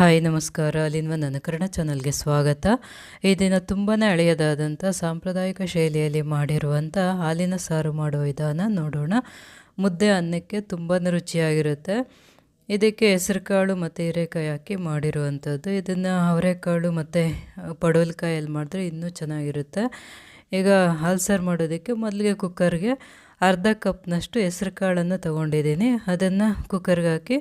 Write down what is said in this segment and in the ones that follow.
Hi, ನಮಸ್ಕಾರ. ಅಲ್ಲಿನ್ವ ನನ್ನ ಚಾನಲ್ಗೆ ಸ್ವಾಗತ. ಈ ದಿನ ತುಂಬಾ ಹಳೆಯದಾದಂಥ ಸಾಂಪ್ರದಾಯಿಕ ಶೈಲಿಯಲ್ಲಿ ಮಾಡಿರುವಂಥ ಹಾಲಿನ ಸಾರು ಮಾಡುವ ವಿಧಾನ ನೋಡೋಣ. ಮುದ್ದೆ ಅನ್ನಕ್ಕೆ ತುಂಬಾ ರುಚಿಯಾಗಿರುತ್ತೆ. ಇದಕ್ಕೆ ಹೆಸರುಕಾಳು ಮತ್ತು ಹೀರೆಕಾಯಿ ಹಾಕಿ ಮಾಡಿರುವಂಥದ್ದು ಇದನ್ನು ಅವರೆಕಾಳು ಮತ್ತು ಪಡವಲಕಾಯಲ್ಲಿ ಮಾಡಿದ್ರೆ ಇನ್ನೂ ಚೆನ್ನಾಗಿರುತ್ತೆ. ಈಗ ಹಾಲು ಸಾರು ಮಾಡೋದಕ್ಕೆ ಮೊದಲಿಗೆ ಕುಕ್ಕರ್ಗೆ ಅರ್ಧ ಕಪ್ನಷ್ಟು ಹೆಸ್ರು ಕಾಳನ್ನು ತೊಗೊಂಡಿದ್ದೀನಿ. ಅದನ್ನು ಕುಕ್ಕರ್ಗೆ ಹಾಕಿ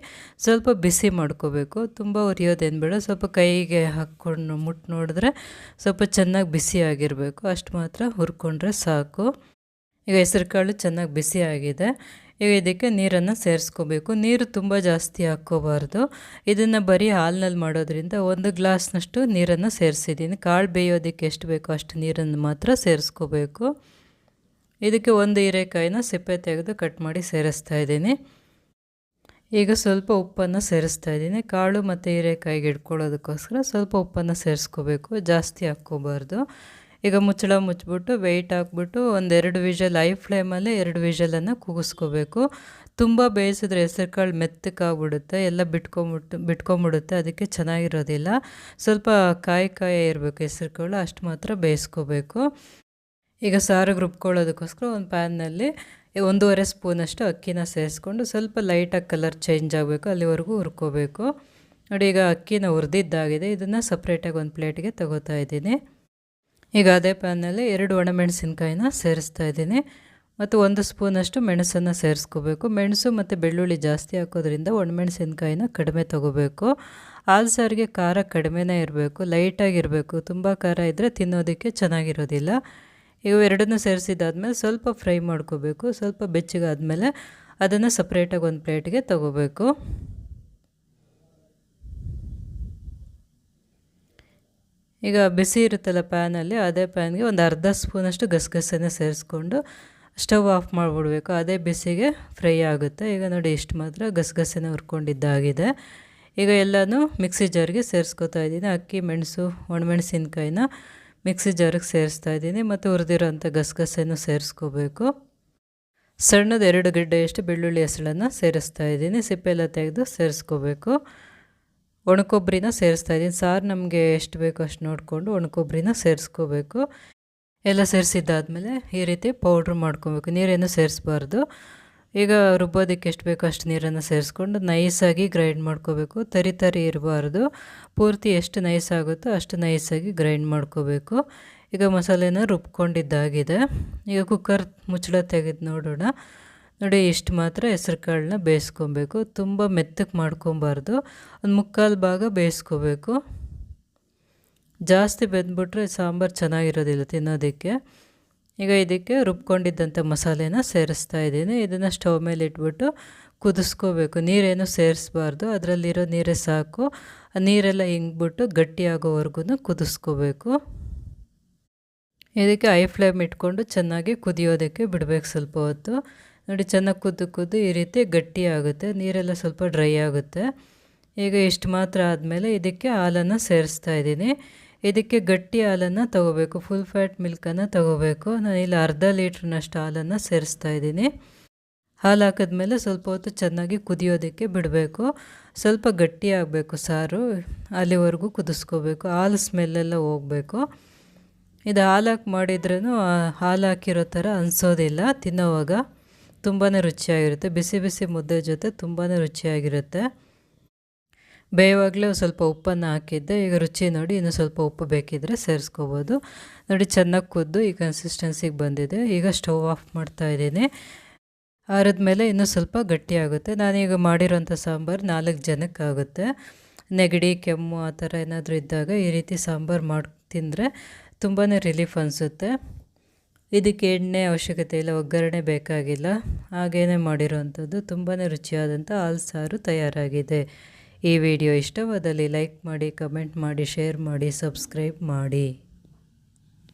ಸ್ವಲ್ಪ ಬಿಸಿ ಮಾಡ್ಕೋಬೇಕು. ತುಂಬ ಉರಿಯೋದೇನು ಬೇಡ. ಸ್ವಲ್ಪ ಕೈಗೆ ಹಾಕ್ಕೊಂಡು ಮುಟ್ಟು ನೋಡಿದ್ರೆ ಸ್ವಲ್ಪ ಚೆನ್ನಾಗಿ ಬಿಸಿ ಆಗಿರಬೇಕು. ಅಷ್ಟು ಮಾತ್ರ ಹುರ್ಕೊಂಡ್ರೆ ಸಾಕು. ಈಗ ಹೆಸರುಕಾಳು ಚೆನ್ನಾಗಿ ಬಿಸಿ ಆಗಿದೆ. ಈಗ ಇದಕ್ಕೆ ನೀರನ್ನು ಸೇರಿಸ್ಕೋಬೇಕು. ನೀರು ತುಂಬ ಜಾಸ್ತಿ ಹಾಕ್ಕೋಬಾರ್ದು. ಇದನ್ನು ಬರೀ ಹಾಲಿನಲ್ಲಿ ಮಾಡೋದ್ರಿಂದ ಒಂದು ಗ್ಲಾಸ್ನಷ್ಟು ನೀರನ್ನು ಸೇರಿಸಿದ್ದೀನಿ. ಕಾಳು ಬೇಯೋದಕ್ಕೆ ಎಷ್ಟು ಬೇಕೋ ಅಷ್ಟು ನೀರನ್ನು ಮಾತ್ರ ಸೇರಿಸ್ಕೋಬೇಕು. ಇದಕ್ಕೆ ಒಂದು ಹೀರೆಕಾಯಿನ ಸಿಪ್ಪೆ ತೆಗೆದು ಕಟ್ ಮಾಡಿ ಸೇರಿಸ್ತಾ ಇದ್ದೀನಿ. ಈಗ ಸ್ವಲ್ಪ ಉಪ್ಪನ್ನು ಸೇರಿಸ್ತಾ ಇದ್ದೀನಿ. ಕಾಳು ಮತ್ತು ಹೀರೆಕಾಯಿಗೆ ಇಟ್ಕೊಳ್ಳೋದಕ್ಕೋಸ್ಕರ ಸ್ವಲ್ಪ ಉಪ್ಪನ್ನು ಸೇರಿಸ್ಕೋಬೇಕು. ಜಾಸ್ತಿ ಹಾಕ್ಕೋಬಾರ್ದು. ಈಗ ಮುಚ್ಚಳ ಮುಚ್ಚಿಬಿಟ್ಟು ವೆಯ್ಟ್ ಹಾಕ್ಬಿಟ್ಟು ಒಂದೆರಡು ವಿಷಲ್ ಐ ಫ್ಲೇಮಲ್ಲಿ ಎರಡು ವಿಷಲನ್ನು ಕೂಗಿಸ್ಕೋಬೇಕು ತುಂಬ ಬೇಯಿಸಿದ್ರೆ ಹೆಸರು ಕಾಳು ಮೆತ್ತಕ್ಕಾಗ್ಬಿಡುತ್ತೆ ಎಲ್ಲ ಬಿಟ್ಕೊಂಬಿಟ್ಟು, ಬಿಟ್ಕೊಂಬಿಡುತ್ತೆ. ಅದಕ್ಕೆ ಚೆನ್ನಾಗಿರೋದಿಲ್ಲ. ಸ್ವಲ್ಪ ಕಾಯಿ ಕಾಯಿ ಇರಬೇಕು ಹೆಸರು ಕಾಳು. ಅಷ್ಟು ಮಾತ್ರ ಬೇಯಿಸ್ಕೋಬೇಕು. ಈಗ ಸಾರಿಗೆ ರುಬ್ಕೊಳ್ಳೋದಕ್ಕೋಸ್ಕರ ಒಂದು ಪ್ಯಾನ್ನಲ್ಲಿ ಒಂದೂವರೆ ಸ್ಪೂನಷ್ಟು ಅಕ್ಕಿನ ಸೇರಿಸ್ಕೊಂಡು ಸ್ವಲ್ಪ ಲೈಟಾಗಿ ಕಲರ್ ಚೇಂಜ್ ಆಗಬೇಕು, ಅಲ್ಲಿವರೆಗೂ ಹುರ್ಕೋಬೇಕು. ನೋಡಿ, ಈಗ ಅಕ್ಕಿನ ಹುರಿದಿದ್ದಾಗಿದೆ. ಇದನ್ನು ಸಪ್ರೇಟಾಗಿ ಒಂದು ಪ್ಲೇಟಿಗೆ ತಗೋತಾ ಇದ್ದೀನಿ. ಈಗ ಅದೇ ಪ್ಯಾನ್ನಲ್ಲಿ ಎರಡು ಒಣಮೆಣಸಿನ್ಕಾಯಿನ ಸೇರಿಸ್ತಾ ಇದ್ದೀನಿ. ಮತ್ತು ಒಂದು ಸ್ಪೂನಷ್ಟು ಮೆಣಸನ್ನು ಸೇರಿಸ್ಕೋಬೇಕು. ಮೆಣಸು ಮತ್ತು ಬೆಳ್ಳುಳ್ಳಿ ಜಾಸ್ತಿ ಹಾಕೋದ್ರಿಂದ ಒಣಮೆಣಸಿನ್ಕಾಯಿನ ಕಡಿಮೆ ತೊಗೋಬೇಕು. ಹಾಲು ಸಾರಿಗೆ ಖಾರ ಕಡಿಮೆನೇ ಇರಬೇಕು ಲೈಟಾಗಿರಬೇಕು ತುಂಬ ಖಾರ ಇದ್ದರೆ ತಿನ್ನೋದಕ್ಕೆ ಚೆನ್ನಾಗಿರೋದಿಲ್ಲ. ಇವು ಎರಡನ್ನೂ ಸೇರಿಸಿದಾದ್ಮೇಲೆ ಸ್ವಲ್ಪ ಫ್ರೈ ಮಾಡ್ಕೋಬೇಕು, ಸ್ವಲ್ಪ ಬೆಚ್ಚಗಾದ್ಮೇಲೆ ಅದನ್ನು ಸಪ್ರೇಟಾಗಿ ಒಂದು ಪ್ಲೇಟ್ಗೆ ತಗೋಬೇಕು. ಈಗ ಬಿಸಿ ಇರುತ್ತಲ್ಲ ಪ್ಯಾನಲ್ಲಿ, ಅದೇ ಪ್ಯಾನ್ಗೆ ಒಂದು ಅರ್ಧ ಸ್ಪೂನಷ್ಟು ಗಸಗಸೆನ ಸೇರಿಸ್ಕೊಂಡು ಸ್ಟವ್ ಆಫ್ ಮಾಡಿಬಿಡ್ಬೇಕು. ಅದೇ ಬಿಸಿಗೆ ಫ್ರೈ ಆಗುತ್ತೆ. ಈಗ ನೋಡಿ ಇಷ್ಟು ಮಾತ್ರ ಗಸಗಸೆನ ಹುರ್ಕೊಂಡಿದ್ದಾಗಿದೆ. ಈಗ ಎಲ್ಲನೂ ಮಿಕ್ಸಿ ಜಾರ್ಗೆ ಸೇರಿಸ್ಕೊತಾ ಇದ್ದೀನಿ. ಅಕ್ಕಿ, ಮೆಣಸು, ಒಣಮೆಣಸಿನ್ಕಾಯಿನ ಮಿಕ್ಸಿ ಜಾರಿಗೆ ಸೇರಿಸ್ತಾ ಇದ್ದೀನಿ ಮತ್ತು ಹುರಿದಿರೋಂಥ ಗಸಗಸೆನೂ ಸೇರಿಸ್ಕೋಬೇಕು. ಸಣ್ಣದ ಎರಡು ಗಿಡ್ಡೆಯಷ್ಟು ಬೆಳ್ಳುಳ್ಳಿ ಹೆಸಳನ್ನು ಸೇರಿಸ್ತಾ ಇದ್ದೀನಿ ಸಿಪ್ಪೆಲ್ಲ ತೆಗೆದು ಸೇರಿಸ್ಕೋಬೇಕು. ಒಣಕೊಬ್ಬರಿನ ಸೇರಿಸ್ತಾ ಇದ್ದೀನಿ. ಸಾರು ನಮಗೆ ಎಷ್ಟು ಬೇಕೋ ಅಷ್ಟು ನೋಡಿಕೊಂಡು ಒಣಕೊಬ್ಬರಿನ ಸೇರಿಸ್ಕೋಬೇಕು. ಎಲ್ಲ ಸೇರಿಸಿದ್ದಾದಮೇಲೆ ಈ ರೀತಿ ಪೌಡ್ರ್ ಮಾಡ್ಕೊಬೇಕು. ನೀರೇನು ಸೇರಿಸ್ಬಾರ್ದು. ಈಗ ರುಬ್ಬೋದಕ್ಕೆ ಎಷ್ಟು ಬೇಕೋ ಅಷ್ಟು ನೀರನ್ನು ಸೇರಿಸ್ಕೊಂಡು ನೈಸಾಗಿ ಗ್ರೈಂಡ್ ಮಾಡ್ಕೋಬೇಕು. ತರಿ ತರಿ ಇರಬಾರ್ದು. ಪೂರ್ತಿ ಎಷ್ಟು ನೈಸ್ ಆಗುತ್ತೋ ಅಷ್ಟು ನೈಸಾಗಿ ಗ್ರೈಂಡ್ ಮಾಡ್ಕೋಬೇಕು. ಈಗ ಮಸಾಲೆನ ರುಬ್ಕೊಂಡಿದ್ದಾಗಿದೆ. ಈಗ ಕುಕ್ಕರ್ ಮುಚ್ಚಳ ತೆಗೆದು ನೋಡೋಣ. ನೋಡಿ, ಇಷ್ಟು ಮಾತ್ರ ಹೆಸ್ರು ಕಾಳನ್ನ ಬೇಯಿಸ್ಕೊಬೇಕು. ತುಂಬ ಮೆತ್ತಗೆ ಮಾಡ್ಕೊಬಾರ್ದು. ಒಂದು ಮುಕ್ಕಾಲು ಭಾಗ ಬೇಯಿಸ್ಕೋಬೇಕು. ಜಾಸ್ತಿ ಬೆಂದ್ಬಿಟ್ರೆ ಸಾಂಬಾರು ಚೆನ್ನಾಗಿರೋದಿಲ್ಲ ತಿನ್ನೋದಕ್ಕೆ. ಈಗ ಇದಕ್ಕೆ ರುಬ್ಕೊಂಡಿದ್ದಂಥ ಮಸಾಲೆನ ಸೇರಿಸ್ತಾ ಇದ್ದೀನಿ. ಇದನ್ನು ಸ್ಟವ್ ಮೇಲೆ ಇಟ್ಬಿಟ್ಟು ಕುದಿಸ್ಕೋಬೇಕು. ನೀರೇನು ಸೇರಿಸ್ಬಾರ್ದು. ಅದರಲ್ಲಿರೋ ನೀರೇ ಸಾಕು. ನೀರೆಲ್ಲ ಹಿಂಗ್ಬಿಟ್ಟು ಗಟ್ಟಿಯಾಗೋವರೆಗೂ ಕುದಿಸ್ಕೋಬೇಕು. ಇದಕ್ಕೆ ಐ ಫ್ಲೇಮ್ ಇಟ್ಕೊಂಡು ಚೆನ್ನಾಗಿ ಕುದಿಯೋದಕ್ಕೆ ಬಿಡಬೇಕು ಸ್ವಲ್ಪ ಹೊತ್ತು. ನೋಡಿ, ಚೆನ್ನಾಗಿ ಕುದ್ದು ಕುದ್ದು ಈ ರೀತಿ ಗಟ್ಟಿ ಆಗುತ್ತೆ ನೀರೆಲ್ಲ ಸ್ವಲ್ಪ ಡ್ರೈ ಆಗುತ್ತೆ. ಈಗ ಇಷ್ಟು ಮಾತ್ರ ಆದಮೇಲೆ ಇದಕ್ಕೆ ಹಾಲನ್ನು ಸೇರಿಸ್ತಾ ಇದ್ದೀನಿ. ಇದಕ್ಕೆ ಗಟ್ಟಿ ಹಾಲನ್ನು ತಗೋಬೇಕು ಫುಲ್ ಫ್ಯಾಟ್ ಮಿಲ್ಕನ್ನು ತಗೋಬೇಕು. ನಾನು ಇಲ್ಲಿ ಅರ್ಧ ಲೀಟ್ರ್ನಷ್ಟು ಹಾಲನ್ನು ಸೇರಿಸ್ತಾ ಇದ್ದೀನಿ. ಹಾಲು ಹಾಕಿದ್ಮೇಲೆ ಸ್ವಲ್ಪ ಹೊತ್ತು ಚೆನ್ನಾಗಿ ಕುದಿಯೋದಕ್ಕೆ ಬಿಡಬೇಕು. ಸ್ವಲ್ಪ ಗಟ್ಟಿ ಆಗಬೇಕು ಸಾರು, ಅಲ್ಲಿವರೆಗೂ ಕುದಿಸ್ಕೋಬೇಕು. ಹಾಲು ಸ್ಮೆಲ್ಲೆಲ್ಲ ಹೋಗಬೇಕು. ಇದು ಹಾಲು ಹಾಕಿ ಮಾಡಿದ್ರೂ ಹಾಲು ಹಾಕಿರೋ ಥರ ಅನಿಸೋದಿಲ್ಲ, ತಿನ್ನೋವಾಗ. ತುಂಬಾ ರುಚಿಯಾಗಿರುತ್ತೆ. ಬಿಸಿ ಬಿಸಿ ಮುದ್ದೆ ಜೊತೆ ತುಂಬಾ ರುಚಿಯಾಗಿರುತ್ತೆ. ಬೇಯುವಾಗಲೇ ಸ್ವಲ್ಪ ಉಪ್ಪನ್ನು ಹಾಕಿದ್ದೆ. ಈಗ ರುಚಿ ನೋಡಿ ಇನ್ನೂ ಸ್ವಲ್ಪ ಉಪ್ಪು ಬೇಕಿದ್ದರೆ ಸೇರಿಸ್ಕೋಬೋದು. ನೋಡಿ ಚೆನ್ನಾಗಿ ಕುದ್ದು ಈ ಕನ್ಸಿಸ್ಟೆನ್ಸಿಗೆ ಬಂದಿದೆ. ಈಗ ಸ್ಟವ್ ಆಫ್ ಮಾಡ್ತಾ ಇದ್ದೀನಿ. ಆರಿದ್ಮೇಲೆ ಇನ್ನೂ ಸ್ವಲ್ಪ ಗಟ್ಟಿಯಾಗುತ್ತೆ ನಾನೀಗ ಮಾಡಿರೋಂಥ ಸಾಂಬಾರು ನಾಲ್ಕು ಜನಕ್ಕಾಗುತ್ತೆ ನೆಗಡಿ, ಕೆಮ್ಮು ಆ ಥರ ಏನಾದರೂ ಇದ್ದಾಗ ಈ ರೀತಿ ಸಾಂಬಾರು ಮಾಡಿ ತಿಂದರೆ ತುಂಬಾ ರಿಲೀಫ್ ಅನಿಸುತ್ತೆ. ಇದಕ್ಕೆ ಎಣ್ಣೆ ಅವಶ್ಯಕತೆ ಇಲ್ಲ, ಒಗ್ಗರಣೆ ಬೇಕಾಗಿಲ್ಲ. ಹಾಗೇನೆ ಮಾಡಿರೋವಂಥದ್ದು ತುಂಬಾ ರುಚಿಯಾದಂಥ ಹಾಲು ಸಾರು ತಯಾರಾಗಿದೆ. ಈ ವಿಡಿಯೋ ಇಷ್ಟವಾದಲ್ಲಿ ಲೈಕ್ ಮಾಡಿ ಕಮೆಂಟ್ ಮಾಡಿ ಶೇರ್ ಮಾಡಿ ಸಬ್ಸ್ಕ್ರೈಬ್ ಮಾಡಿ.